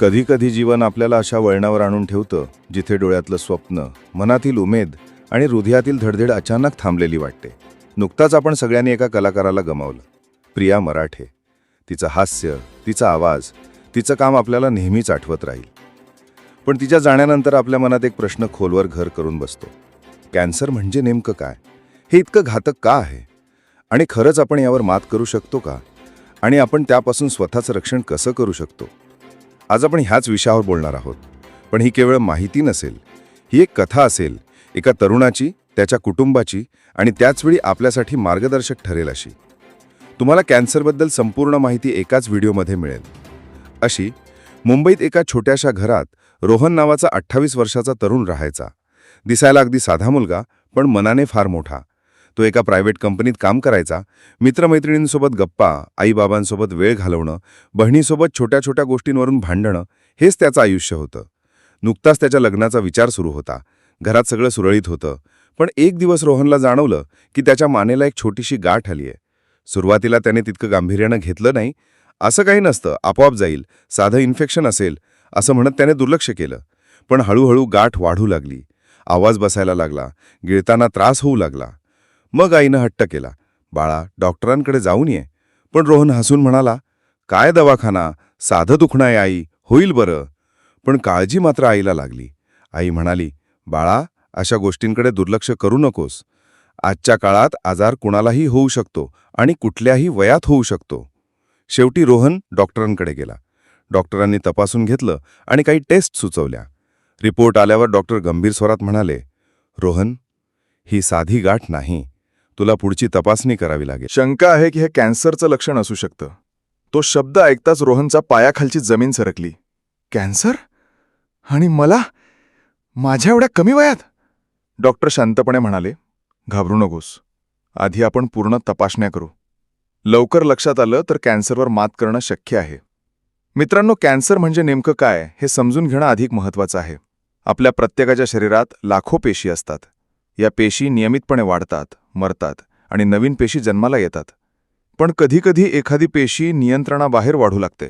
कधीकधी जीवन आपल्याला अशा वळणावर आणून ठेवतं जिथे डोळ्यातलं स्वप्न मनातील उमेद आणि हृदयातील धडधड अचानक थांबलेली वाटते. नुकताच आपण सगळ्यांनी एका कलाकाराला गमावलं. प्रिया मराठे. तिचं हास्य तिचा आवाज तिचं काम आपल्याला नेहमीच आठवत राहील. पण तिच्या जाण्यानंतर आपल्या मनात एक प्रश्न खोलवर घर करून बसतो. कॅन्सर म्हणजे नेमकं काय? हे इतकं घातक का आहे? आणि खरंच आपण यावर मात करू शकतो का? आणि आपण त्यापासून स्वतःचं रक्षण कसं करू शकतो? आज आपण ह्याच विषयावर बोलणार आहोत. पण ही केवळ माहिती नसेल ही एक कथा असेल एका तरुणाची त्याच्या कुटुंबाची आणि त्याचवेळी आपल्यासाठी मार्गदर्शक ठरेल अशी. तुम्हाला कॅन्सरबद्दल संपूर्ण माहिती एकाच व्हिडिओमध्ये मिळेल. अशी मुंबईत एका छोट्याशा घरात रोहन नावाचा अठ्ठावीस वर्षाचा तरुण राहायचा. दिसायला अगदी साधा मुलगा पण मनाने फार मोठा. तो एका प्रायव्हेट कंपनीत काम करायचा. मित्रमैत्रिणींसोबत गप्पा आईबाबांसोबत वेळ घालवणं बहिणीसोबत छोट्या छोट्या गोष्टींवरून भांडणं हेच त्याचं आयुष्य होतं. नुकताच त्याच्या लग्नाचा विचार सुरू होता. घरात सगळं सुरळीत होतं. पण एक दिवस रोहनला जाणवलं की त्याच्या मानेला एक छोटीशी गाठ आली आहे सुरुवातीला त्याने तितकं गांभीर्यानं घेतलं नाही. असं काही नसतं आपोआप जाईल साधं इन्फेक्शन असेल असं म्हणत त्याने दुर्लक्ष केलं. पण हळूहळू गाठ वाढू लागली. आवाज बसायला लागला. गिळताना त्रास होऊ लागला. मग आईनं हट्ट केला. बाळा डॉक्टरांकडे जाऊन ये. पण रोहन हसून म्हणाला काय दवाखाना? साधं दुखणं आहे आई. होईल बरं. पण काळजी मात्र आईला लागली. आई म्हणाली बाळा अशा गोष्टींकडे दुर्लक्ष करू नकोस. आजच्या काळात आजार कुणालाही होऊ शकतो आणि कुठल्याही वयात होऊ शकतो. शेवटी रोहन डॉक्टरांकडे गेला. डॉक्टरांनी तपासून घेतलं आणि काही टेस्ट सुचवल्या. रिपोर्ट आल्यावर डॉक्टर गंभीर स्वरात म्हणाले रोहन ही साधी गाठ नाही. तुला पुढची तपासणी करावी लागेल. शंका आहे की हे कॅन्सरचं लक्षण असू शकतं. तो शब्द ऐकताच रोहनचा पायाखालची जमीन सरकली. कॅन्सर? आणि मला? माझ्या एवढ्या कमी वयात? डॉक्टर शांतपणे म्हणाले घाबरू नकोस. आधी आपण पूर्ण तपासण्या करू. लवकर लक्षात आलं तर कॅन्सरवर मात करणं शक्य आहे. मित्रांनो कॅन्सर म्हणजे नेमकं काय हे समजून घेणं अधिक महत्त्वाचं आहे. आपल्या प्रत्येकाच्या शरीरात लाखो पेशी असतात. या पेशी नियमितपणे वाढतात मरतात आणि नवीन पेशी जन्माला येतात. पण कधीकधी एखादी पेशी नियंत्रणाबाहेर वाढू लागते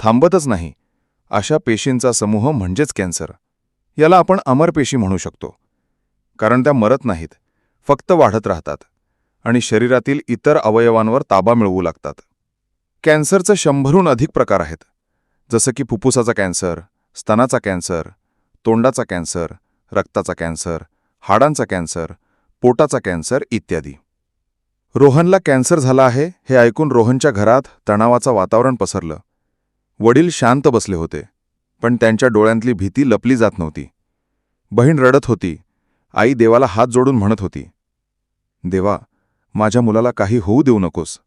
थांबतच नाही. अशा पेशींचा समूह म्हणजेच कॅन्सर. याला आपण अमर पेशी म्हणू शकतो. कारण त्या मरत नाहीत फक्त वाढत राहतात आणि शरीरातील इतर अवयवांवर ताबा मिळवू लागतात. कॅन्सरचे शंभरहून अधिक प्रकार आहेत. जसं की फुफ्फुसाचा कॅन्सर स्तनाचा कॅन्सर तोंडाचा कॅन्सर रक्ताचा कॅन्सर हाडांचा कॅन्सर पोटाचा कॅन्सर इत्यादी. रोहनला कॅन्सर झाला आहे हे ऐकून रोहनच्या घरात तणावाचं वातावरण पसरलं. वडील शांत बसले होते पण त्यांच्या डोळ्यांतली भीती लपली जात नव्हती. बहीण रडत होती आई देवाला हात जोडून म्हणत होती देवा माझ्या मुलाला काही होऊ देऊ नकोस.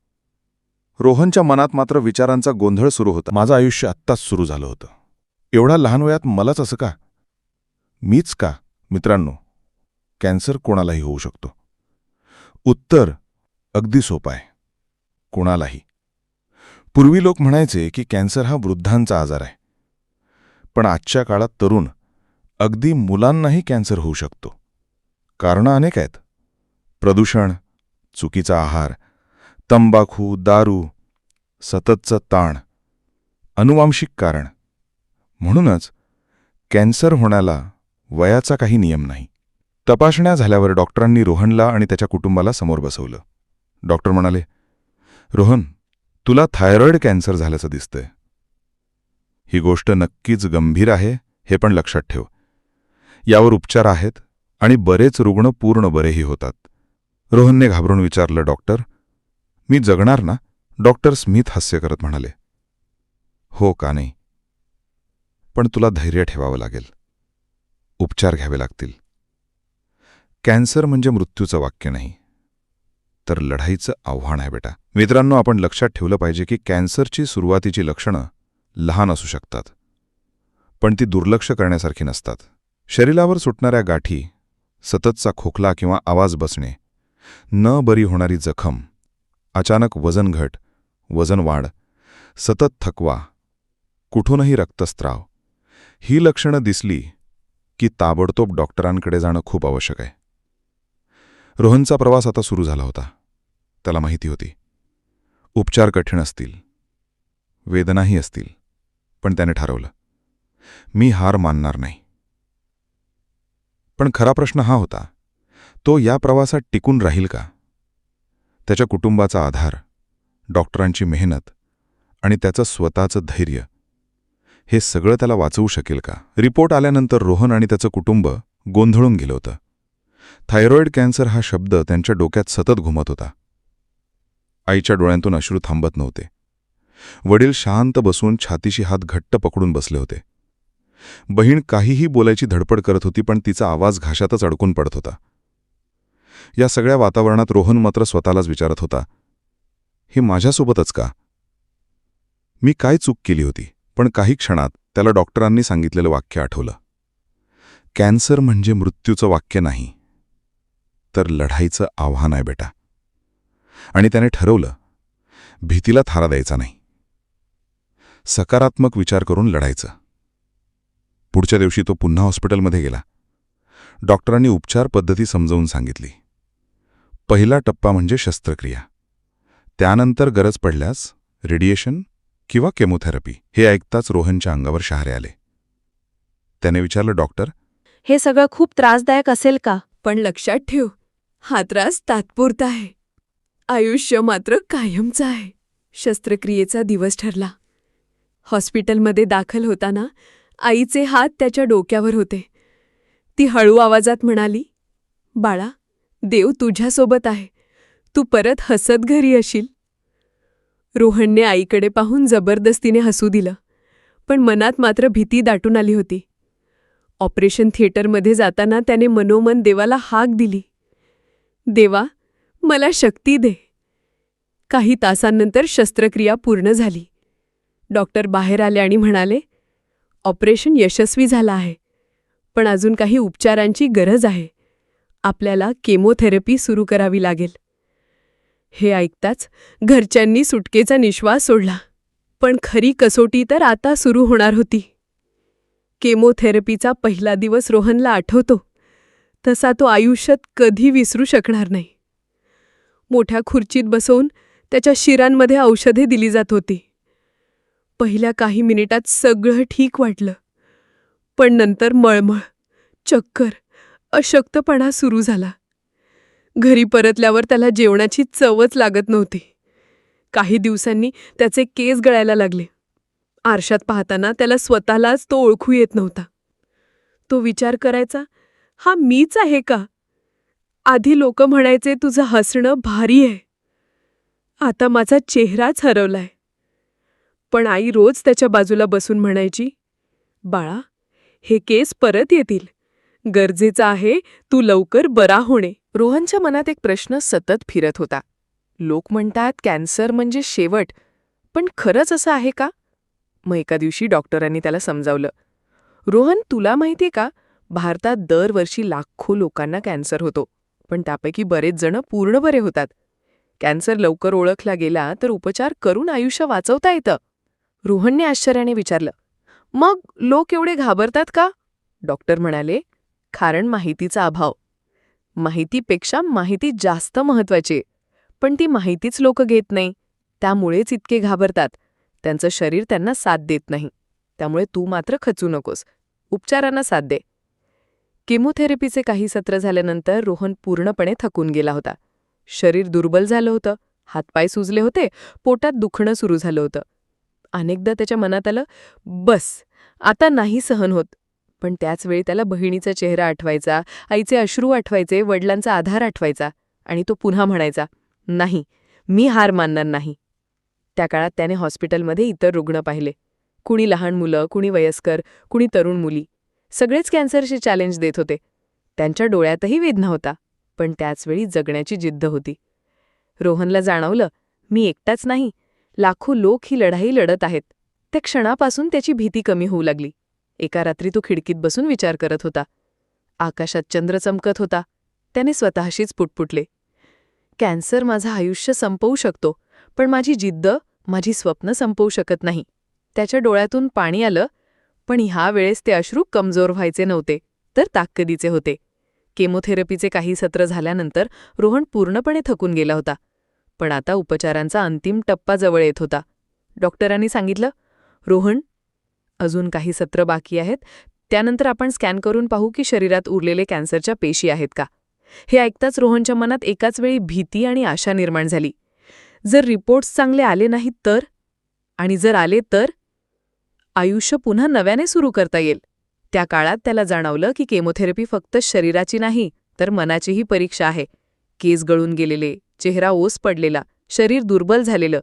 रोहनच्या मनात मात्र विचारांचा गोंधळ सुरू होता. माझं आयुष्य आत्ताच सुरू झालं होतं. एवढ्या लहान वयात मलाच असं का? मीच का मित्रांनो? कॅन्सर कोणालाही होऊ शकतो. उत्तर अगदी सोपं आहे. कोणालाही. पूर्वी लोक म्हणायचे की कॅन्सर हा वृद्धांचा आजार आहे. पण आजच्या काळात तरुण अगदी मुलांनाही कॅन्सर होऊ शकतो. कारणं अनेक आहेत. प्रदूषण चुकीचा आहार तंबाखू दारू सततचं ताण अनुवांशिक कारण. म्हणूनच कॅन्सर होण्याला वयाचा काही नियम नाही. तपासण्या झाल्यावर डॉक्टरांनी रोहनला आणि त्याच्या कुटुंबाला समोर बसवलं. डॉक्टर म्हणाले रोहन तुला थायरॉइड कॅन्सर झाल्याचं दिसतंय. ही गोष्ट नक्कीच गंभीर आहे हे पण लक्षात ठेव. यावर उपचार आहेत आणि बरेच रुग्ण पूर्ण बरेही होतात. रोहनने घाबरून विचारलं डॉक्टर मी जगणार ना? डॉक्टर स्मिथ हास्य करत म्हणाले हो का नाही. पण तुला धैर्य ठेवावं लागेल. उपचार घ्यावे लागतील. कॅन्सर म्हणजे मृत्यूचं वाक्य नाही. तर लढाईचं आव्हान आहे बेटा. मित्रांनो आपण लक्षात ठेवलं पाहिजे की कॅन्सरची सुरुवातीची लक्षणं लहान असू शकतात पण ती दुर्लक्ष करण्यासारखी नसतात. शरीरावर सुटणाऱ्या गाठी सततचा खोकला किंवा आवाज बसणे न बरी होणारी जखम अचानक वजन घट वजन वाढ सतत थकवा कुठूनही रक्तस्त्राव ही लक्षणं दिसली की ताबडतोब डॉक्टरांकडे जाणं खूप आवश्यक आहे. रोहनचा प्रवास आता सुरू झाला होता. त्याला माहिती होती. उपचार कठीण असतील. वेदनाही असतील. पण त्याने ठरवलं. मी हार मानणार नाही. पण खरा प्रश्न हा होता तो या प्रवासात टिकून राहील का? त्याच्या कुटुंबाचा आधार डॉक्टरांची मेहनत आणि त्याचं स्वतःचं धैर्य हे सगळं त्याला वाचवू शकेल का? रिपोर्ट आल्यानंतर रोहन आणि त्याचं कुटुंब गोंधळून गेलं होतं. थायरॉईड कॅन्सर हा शब्द त्यांच्या डोक्यात सतत घुमत होता. आईच्या डोळ्यांतून अश्रू थांबत नव्हते. वडील शांत बसून छातीशी हात घट्ट पकडून बसले होते. बहीण काहीही बोलायची धडपड करत होती पण तिचा आवाज घाशातच अडकून पडत होता. या सगळ्या वातावरणात रोहन मात्र स्वतःलाच विचारत होता हे माझ्यासोबतच का? मी काय चूक केली होती? पण काही क्षणात त्याला डॉक्टरांनी सांगितलेलं वाक्य आठवलं. कॅन्सर म्हणजे मृत्यूचं वाक्य नाही. तर लढाईचं आव्हान आहे बेटा. आणि त्याने ठरवलं भीतीला थारा द्यायचा नाही. सकारात्मक विचार करून लढायचं. पुढच्या दिवशी तो पुन्हा हॉस्पिटलमध्ये गेला. डॉक्टरांनी उपचार पद्धती समजावून सांगितली. पहिला टप्पा म्हणजे शस्त्रक्रिया. त्यानंतर गरज पडल्यास रेडिएशन किंवा केमोथेरपी हे ऐकताच रोहनच्या अंगावर शहारे आले. त्याने विचारलं डॉक्टर हे सगळं खूप त्रासदायक असेल का? पण लक्षात ठेव हा त्रास तात्पुरता आहे. आयुष्य मात्र कायमचं आहे. शस्त्रक्रियेचा दिवस ठरला. हॉस्पिटलमध्ये दाखल होताना आईचे हात त्याच्या डोक्यावर होते. ती हळू आवाजात म्हणाली बाळा देव तुझ्यासोबत आहे. तू परत हसत घरी अशील रोहनने आईकडे पाहून जबरदस्तीने हसू दिलं पण मनात मात्र भीती दाटून आली होती. ऑपरेशन थिएटरमध्ये जाताना त्याने मनोमन देवाला हाक दिली. देवा मला शक्ती दे. काही तासांनंतर शस्त्रक्रिया पूर्ण झाली. डॉक्टर बाहेर आले आणि म्हणाले ऑपरेशन यशस्वी झालं आहे पण अजून काही उपचारांची गरज आहे. आपल्याला केमोथेरपी सुरू करावी लागेल. हे ऐकताच घरच्यांनी सुटकेचा निश्वास सोडला. पण खरी कसोटी तर आता सुरू होणार होती. केमोथेरपीचा पहिला दिवस रोहनला आठवतो. तसा तो आयुष्यात कधी विसरू शकणार नाही. मोठ्या खुर्चीत बसवून त्याच्या शिरांमध्ये औषधे दिली जात होती. पहिल्या काही मिनिटात सगळं ठीक वाटलं. पण नंतर मळमळ चक्कर अशक्तपणा सुरू झाला. घरी परतल्यावर त्याला जेवणाची चवच लागत नव्हती. काही दिवसांनी त्याचे केस गळायला लागले. आरशात पाहताना त्याला स्वतःलाच तो ओळखू येत नव्हता. तो विचार करायचा हा मीच आहे का? आधी लोक म्हणायचे तुझं हसणं भारी आहे. आता माझा चेहराच हरवलाय. पण आई रोज त्याच्या बाजूला बसून म्हणायची बाळा हे केस परत येतील. गरजेचं आहे तू लवकर बरा होणे. रोहनच्या मनात एक प्रश्न सतत फिरत होता. लोक म्हणतात कॅन्सर म्हणजे शेवट. पण खरंच असं आहे का? मग एका दिवशी डॉक्टरांनी त्याला समजावलं. रोहन तुला माहितीये का भारतात दरवर्षी लाखो लोकांना कॅन्सर होतो पण त्यापैकी बरेच जण पूर्ण बरे होतात. कॅन्सर लवकर ओळखला गेला तर उपचार करून आयुष्य वाचवता येतं. रोहनने आश्चर्याने विचारलं मग लोक एवढे घाबरतात का? डॉक्टर म्हणाले कारण माहितीचा अभाव. माहितीपेक्षा माहिती जास्त महत्वाची पण ती माहितीच लोक घेत नाही त्यामुळेच इतके घाबरतात. त्यांचं शरीर त्यांना साथ देत नाही. त्यामुळे तू मात्र खचू नकोस. उपचारांना साथ दे. केमोथेरपीचे काही सत्र झाल्यानंतर रोहन पूर्णपणे थकून गेला होता. शरीर दुर्बल झालं होतं. हातपाय सुजले होते. पोटात दुखणं सुरू झालं होतं. अनेकदा त्याच्या मनात आलं बस आता नाही सहन होत. पण त्याचवेळी त्याला बहिणीचा चेहरा आठवायचा आईचे अश्रू आठवायचे वडिलांचा आधार आठवायचा आणि तो पुन्हा म्हणायचा नाही मी हार मानणार नाही. त्या काळात त्याने हॉस्पिटलमध्ये इतर रुग्ण पाहिले. कुणी लहान मुलं कुणी वयस्कर कुणी तरुण मुली. सगळेच कॅन्सरचे चॅलेंज देत होते. त्यांच्या डोळ्यातही वेदना होता पण त्याचवेळी जगण्याची जिद्द होती. रोहनला जाणवलं मी एकटाच नाही. लाखो लोक ही लढाई लढत आहेत. त्या क्षणापासून त्याची भीती कमी होऊ लागली. एका रात्री तो खिडकीत बसून विचार करत होता. आकाशात चंद्र चमकत होता. त्याने स्वतःशीच पुटपुटले. कॅन्सर माझं आयुष्य संपवू शकतो पण माझी जिद्द माझी स्वप्न संपवू शकत नाही. त्याच्या डोळ्यातून पाणी आलं पण ह्या वेळेस ते अश्रू कमजोर व्हायचे नव्हते तर ताकदीचे होते. केमोथेरपीचे काही सत्र झाल्यानंतर रोहन पूर्णपणे थकून गेला होता. पण आता उपचारांचा अंतिम टप्पा जवळ येत होता. डॉक्टरांनी सांगितलं रोहन अजून काही सत्र बाकी आहेत. त्यानंतर आपण स्कॅन करून पाहू की शरीरात उरलेले कॅन्सरच्या पेशी आहेत का. हे ऐकताच रोहनच्या मनात एकाच वेळी भीती आणि आशा निर्माण झाली. जर रिपोर्ट्स चांगले आले नाहीत तर? आणि जर आले तर? आयुष्य पुन्हा नव्याने सुरू करता येईल. त्या काळात त्याला जाणवलं की केमोथेरपी फक्त शरीराची नाही तर मनाचीही परीक्षा आहे. केस गळून गेलेले चेहरा ओस पडलेला शरीर दुर्बल झालेलं.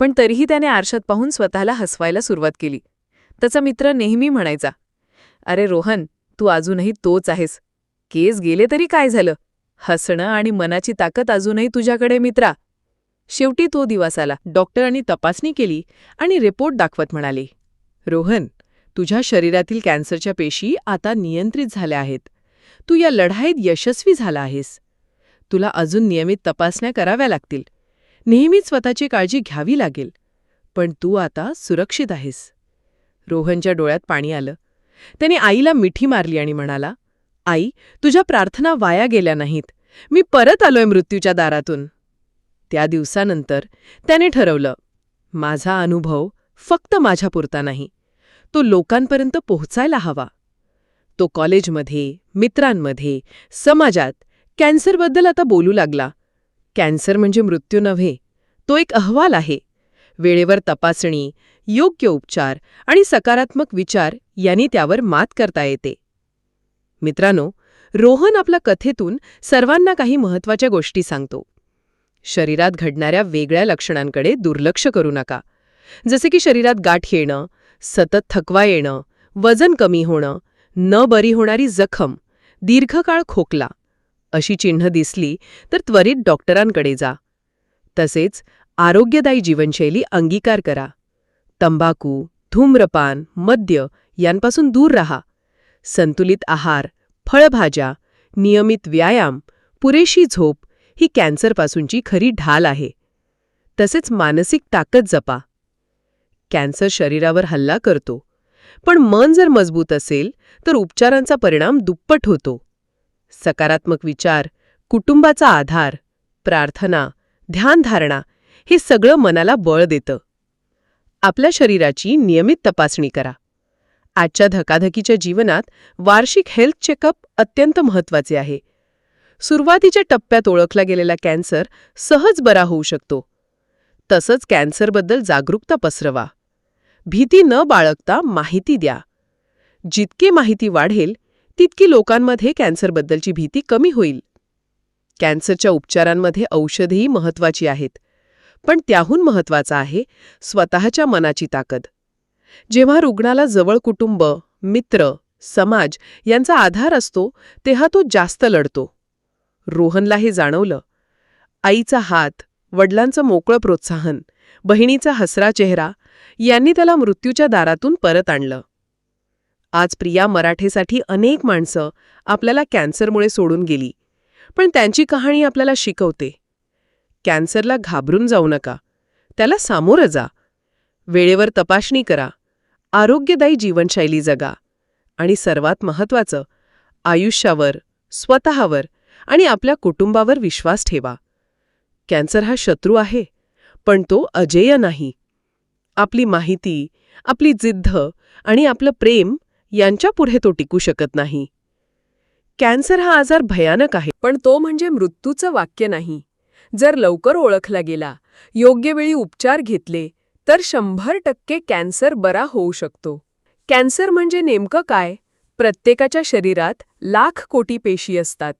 पण तरीही त्याने आरशात पाहून स्वतःला हसवायला सुरुवात केली. त्याचा मित्र नेहमी म्हणायचा अरे रोहन तू अजूनही तोच आहेस. केस गेले तरी काय झालं? हसणं आणि मनाची ताकद अजूनही तुझ्याकडे मित्रा. शेवटी तो दिवस आला डॉक्टरांनी तपासणी केली आणि रिपोर्ट दाखवत म्हणाले रोहन तुझ्या शरीरातील कॅन्सरच्या पेशी आता नियंत्रित झाल्या आहेत. तू या लढाईत यशस्वी झाला आहेस. तुला अजून नियमित तपासण्या कराव्या लागतील. नेहमीच स्वतःची काळजी घ्यावी लागेल. पण तू आता सुरक्षित आहेस. रोहनच्या डोळ्यात पाणी आलं. त्याने आईला मिठी मारली आणि म्हणाला आई तुझ्या प्रार्थना वाया गेल्या नाहीत. मी परत आलोय मृत्यूच्या दारातून. त्या दिवसानंतर त्याने ठरवलं माझा अनुभव फक्त माझ्यापुरता नाही. तो लोकांपर्यंत पोहोचायला हवा. तो कॉलेजमध्ये मित्रांमध्ये समाजात कॅन्सरबद्दल आता बोलू लागला. कॅन्सर म्हणजे मृत्यू नव्हे तो एक अहवाल आहे. वेळेवर तपासणी योग्य उपचार आणि सकारात्मक विचार यांनी त्यावर मात करता येते. मित्रांनो रोहन आपल्या कथेतून सर्वांना काही महत्त्वाच्या गोष्टी सांगतो. शरीरात घडणाऱ्या वेगळ्या लक्षणांकडे दुर्लक्ष करू नका. जसे की शरीरात गाठ येणं सतत थकवा येणं वजन कमी होणं न बरी होणारी जखम दीर्घकाळ खोकला अशी चिन्ह दिसली तर त्वरित डॉक्टरांकडे जा. तसेच आरोग्यदायी जीवनशैली अंगीकार करा. तंबाखू धूम्रपान मद्य यांपासून दूर रहा. संतुलित आहार फळभाज्या नियमित व्यायाम पुरेशी झोप ही कॅन्सरपासूनची खरी ढाल आहे. तसेच मानसिक ताकद जपा. कॅन्सर शरीरावर हल्ला करतो. पण मन जर मजबूत असेल तर उपचारांचा परिणाम दुप्पट होतो. सकारात्मक विचार कुटुंबाचा आधार प्रार्थना ध्यानधारणा हे सगळं मनाला बळ देतं. आपल्या शरीराची नियमित तपासणी करा. आजच्या धकाधकीच्या जीवनात वार्षिक हेल्थ चेकअप अत्यंत महत्त्वाचे आहे. सुरुवातीच्या टप्प्यात ओळखला गेलेला कॅन्सर सहज बरा होऊ शकतो. तसंच कॅन्सरबद्दल जागरूकता पसरवा. भीती न बाळगता माहिती द्या. जितकी माहिती वाढेल तितकी लोकांमध्ये कॅन्सरबद्दलची भीती कमी होईल. कॅन्सरच्या उपचारांमध्ये औषधेही महत्वाची आहेत. पण त्याहून महत्वाचं आहे स्वतःच्या मनाची ताकद. जेव्हा रुग्णाला जवळ कुटुंब मित्र समाज यांचा आधार असतो तेव्हा तो जास्त लढतो. रोहनला हे जाणवलं. आईचा हात वडिलांचं मोकळं प्रोत्साहन बहिणीचा हसरा चेहरा यांनी त्याला मृत्यूच्या दारातून परत आणलं. आज प्रिया मराठेसाठी अनेक माणसं आपल्याला कॅन्सरमुळे सोडून गेली पण त्यांची कहाणी आपल्याला शिकवते. कॅन्सरला घाबरून जाऊ नका त्याला सामोरं जा. वेळेवर तपासणी करा आरोग्यदायी जीवनशैली जगा आणि सर्वात महत्वाचं आयुष्यावर स्वतःवर आणि आपल्या कुटुंबावर विश्वास ठेवा. कॅन्सर हा शत्रू आहे पण तो अजेय नाही. आपली माहिती आपली जिद्द आणि आपलं प्रेम यांच्यापुढे तो टिकू शकत नाही. कॅन्सर हा आजार भयानक आहे पण तो म्हणजे मृत्यूचं वाक्य नाही. जर लवकर ओळखला गेला योग्य वेळी उपचार घेतले तर शंभर टक्के कॅन्सर बरा होऊ शकतो. कॅन्सर म्हणजे नेमकं काय? प्रत्येकाच्या शरीरात लाख कोटी पेशी असतात.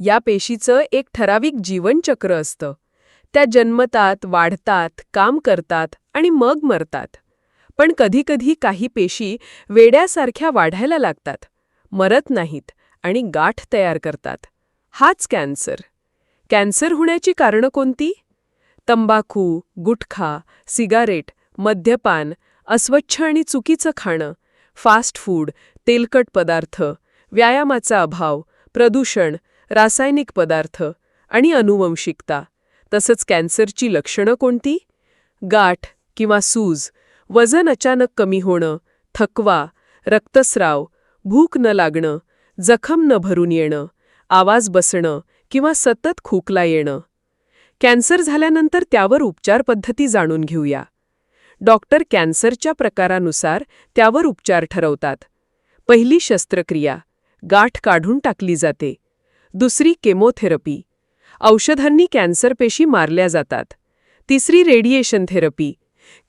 या पेशीचं एक ठराविक जीवनचक्र असतं. त्या जन्मतात वाढतात काम करतात आणि मग मरतात. पण कधीकधी काही पेशी वेड्यासारख्या वाढायला लागतात. मरत नाहीत आणि गाठ तयार करतात. हाच कॅन्सर. कॅन्सर होण्याची कारणं कोणती? तंबाखू गुटखा सिगारेट मद्यपान अस्वच्छ आणि चुकीचं खाणं फास्ट फूड तेलकट पदार्थ व्यायामाचा अभाव प्रदूषण रासायनिक पदार्थ आणि अनुवंशिकता तसंच कॅन्सरची लक्षणं कोणती? गाठ किंवा सूज वजन अचानक कमी होणं थकवा रक्तस्राव भूक न लागणं जखम न भरून येणं आवाज बसणं किंवा सतत खोकला येणं. कॅन्सर झाल्यानंतर त्यावर उपचार पद्धती जाणून घेऊया. डॉक्टर कॅन्सरच्या प्रकारानुसार त्यावर उपचार ठरवतात. पहिली शस्त्रक्रिया गाठ काढून टाकली जाते. दुसरी केमोथेरपी. औषधांनी कॅन्सर पेशी मारल्या जातात. तिसरी रेडिएशन थेरपी.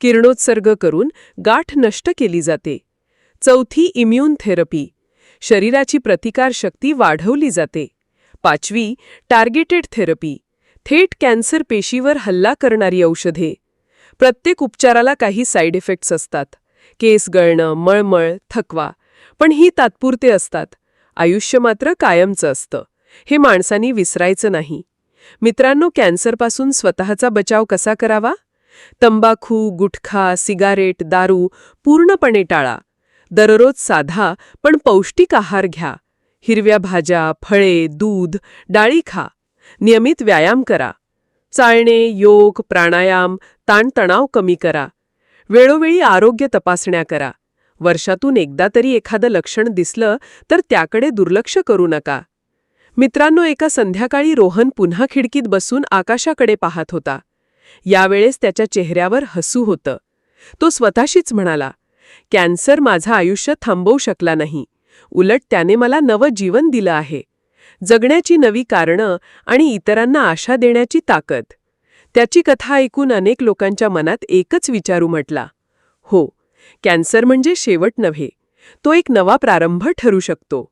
किरणोत्सर्ग करून गाठ नष्ट केली जाते. चौथी इम्यून थेरपी. शरीराची प्रतिकारशक्ती वाढवली जाते. पाचवी टार्गेटेड थेरपी. थेट कॅन्सर पेशीवर हल्ला करणारी औषधे. प्रत्येक उपचाराला काही साईड इफेक्ट्स असतात. केस गळणं मळमळ थकवा. पण ही तात्पुरते असतात. आयुष्य मात्र कायमचं असतं. हे माणसांनी विसरायचं नाही. मित्रांनो कॅन्सरपासून स्वतःचा बचाव कसा करावा? तंबाखू गुटखा सिगारेट दारू पूर्णपणे टाळा. दररोज साधा पण पौष्टिक आहार घ्या. हिरव्या भाज्या फळे दूध डाळी खा. नियमित व्यायाम करा. चालणे योग प्राणायाम ताणतणाव कमी करा. वेळोवेळी आरोग्य तपासण्या करा. वर्षातून एकदा तरी एखादं लक्षण दिसलं तर त्याकडे दुर्लक्ष करू नका. मित्रांनो एका संध्याकाळी रोहन पुन्हा खिडकीत बसून आकाशाकडे पाहत होता. यावेळेस त्याच्या चेहऱ्यावर हसू होतं. तो स्वतःशीच म्हणाला कॅन्सर माझं आयुष्य थांबवू शकला नाही. उलट त्याने मला नवं जीवन दिलं आहे. जगण्याची नवी कारणं आणि इतरांना आशा देण्याची ताकद. त्याची कथा ऐकून अनेक लोकांच्या मनात एकच विचारू म्हटला हो कॅन्सर म्हणजे शेवट नव्हे. तो एक नवा प्रारंभ ठरू शकतो.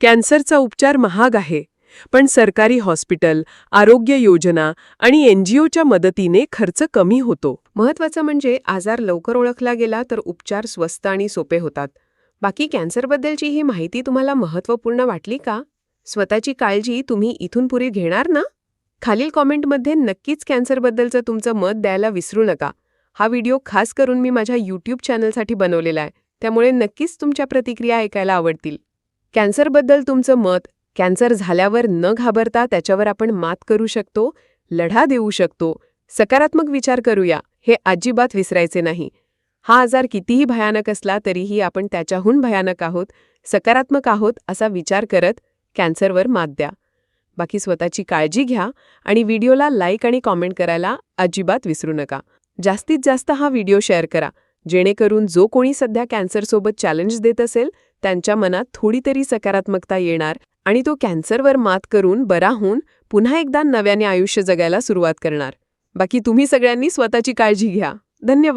कॅन्सरचा उपचार महाग आहे. पण सरकारी हॉस्पिटल आरोग्य योजना आणि एनजीओच्या मदतीने खर्च कमी होतो. महत्वाचं म्हणजे आजार लवकर ओळखला गेला तर उपचार स्वस्त आणि सोपे होतात. बाकी कॅन्सरबद्दलची ही माहिती तुम्हाला महत्त्वपूर्ण वाटली का? स्वतःची काळजी तुम्ही इथून पुरी घेणार ना? खालील कॉमेंटमध्ये नक्कीच कॅन्सरबद्दलचं तुमचं मत द्यायला विसरू नका. हा व्हिडिओ खास करून मी माझ्या यूट्यूब चॅनलसाठी बनवलेला आहे. त्यामुळे नक्कीच तुमच्या प्रतिक्रिया ऐकायला आवडतील. कॅन्सरबद्दल तुमचं मत कॅन्सर झाल्यावर न घाबरता त्याच्यावर आपण मात करू शकतो लढा देऊ शकतो. सकारात्मक विचार करूया हे अजिबात विसरायचे नाही. हा आजार कितीही भयानक असला तरीही आपण त्याच्याहून भयानक आहोत सकारात्मक आहोत असा विचार करत कॅन्सरवर मात द्या. बाकी स्वतःची काळजी घ्या आणि व्हिडिओला लाईक आणि कॉमेंट करायला अजिबात विसरू नका. जास्तीत जास्त हा व्हिडिओ शेअर करा जेणेकरून जो कोणी सध्या कॅन्सरसोबत चॅलेंज देत असेल त्यांच्या मनात थोडी तरी सकारात्मकता येणार आणि तो कॅन्सरवर मात करून बरा होऊन पुन्हा एकदा नव्याने आयुष्य जगायला सुरुवात करणार. बाकी तुम्ही सगळ्यांनी स्वतःची काळजी घ्या. धन्यवाद.